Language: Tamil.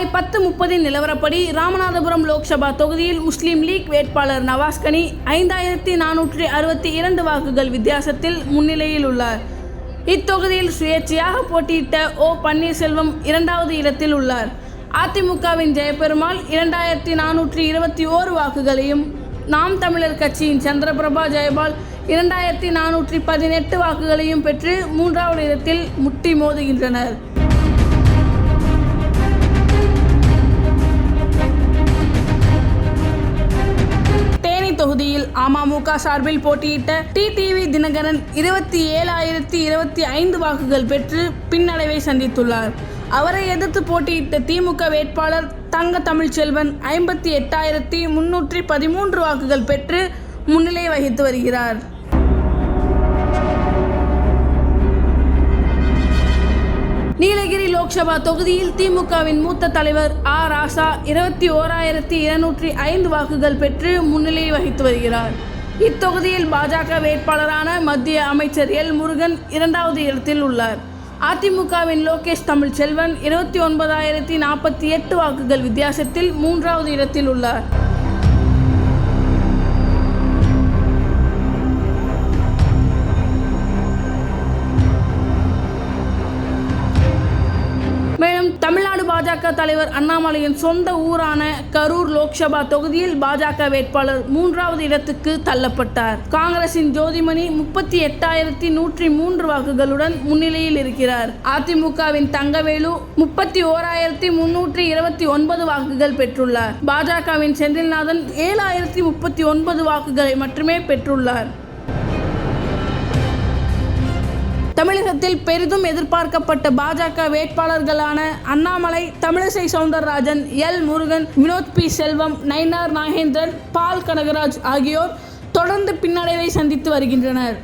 காலை பத்து முப்பதின் நிலவரப்படி ராமநாதபுரம் லோக்சபா தொகுதியில் முஸ்லீம் லீக் வேட்பாளர் நவாஸ் கனி ஐந்தாயிரத்தி நானூற்றி அறுபத்தி இரண்டு வாக்குகள் வித்தியாசத்தில் முன்னிலையில் உள்ளார். இத்தொகுதியில் சுயேட்சையாக போட்டியிட்ட ஓ பன்னீர்செல்வம் இரண்டாவது இடத்தில் உள்ளார். அதிமுகவின் ஜெயபெருமாள் இரண்டாயிரத்தி நானூற்றி இருபத்தி ஓரு வாக்குகளையும் நாம் தமிழர் கட்சியின் சந்திரபிரபா ஜெயபால் இரண்டாயிரத்தி நானூற்றி பதினெட்டு வாக்குகளையும் பெற்று மூன்றாவது இடத்தில் முட்டி மோதுகின்றனர். தொகுதியில் அமமுக சார்பில் போட்டியிட்ட டிடிவி தினகரன் இருபத்தி ஏழாயிரத்தி இருபத்தி ஐந்து வாக்குகள் பெற்று பின்னடைவை சந்தித்துள்ளார். அவரை எதிர்த்து போட்டியிட்ட திமுக வேட்பாளர் தங்க தமிழ்ச்செல்வன் ஐம்பத்தி எட்டாயிரத்தி முன்னூற்றி பதிமூன்று வாக்குகள் பெற்று முன்னிலை வகித்து வருகிறார். நீலகிரி லோக்சபா தொகுதியில் திமுகவின் மூத்த தலைவர் ஆ. ராசா இருபத்தி ஓராயிரத்தி இருநூற்றி ஐந்து வாக்குகள் பெற்று முன்னிலை வகித்து வருகிறார். இத்தொகுதியில் பாஜக வேட்பாளரான மத்திய அமைச்சர் எல். முருகன் இரண்டாவது இடத்தில் உள்ளார். அதிமுகவின் லோகேஷ் தமிழ்ச்செல்வன் இருபத்தி ஒன்பதாயிரத்தி நாற்பத்தி எட்டு வாக்குகள் வித்தியாசத்தில் மூன்றாவது இடத்தில் உள்ளார். மேலும் தமிழ்நாடு பாஜக தலைவர் அண்ணாமலையின் சொந்த ஊரான கரூர் லோக்சபா தொகுதியில் பாஜக வேட்பாளர் மூன்றாவது இடத்துக்கு தள்ளப்பட்டார். காங்கிரசின் ஜோதிமணி முப்பத்தி எட்டாயிரத்தி நூற்றி மூன்று வாக்குகளுடன் முன்னிலையில் இருக்கிறார். அதிமுகவின் தங்கவேலு முப்பத்தி ஓராயிரத்தி முன்னூற்றி இருபத்தி ஒன்பது வாக்குகள் பெற்றுள்ளார். பாஜகவின் செந்தில்நாதன் ஏழாயிரத்தி முப்பத்தி ஒன்பது வாக்குகளை மட்டுமே பெற்றுள்ளார். தமிழகத்தில் பெரிதும் எதிர்பார்க்கப்பட்ட பாஜக வேட்பாளர்களான Annamalai Tamilisai Soundararajan L. Murugan Vinoth P. Selvam Nainar Nagendran Paul Kanagaraj ஆகியோர் தொடர்ந்து பின்னடைவை சந்தித்து வருகின்றனர்.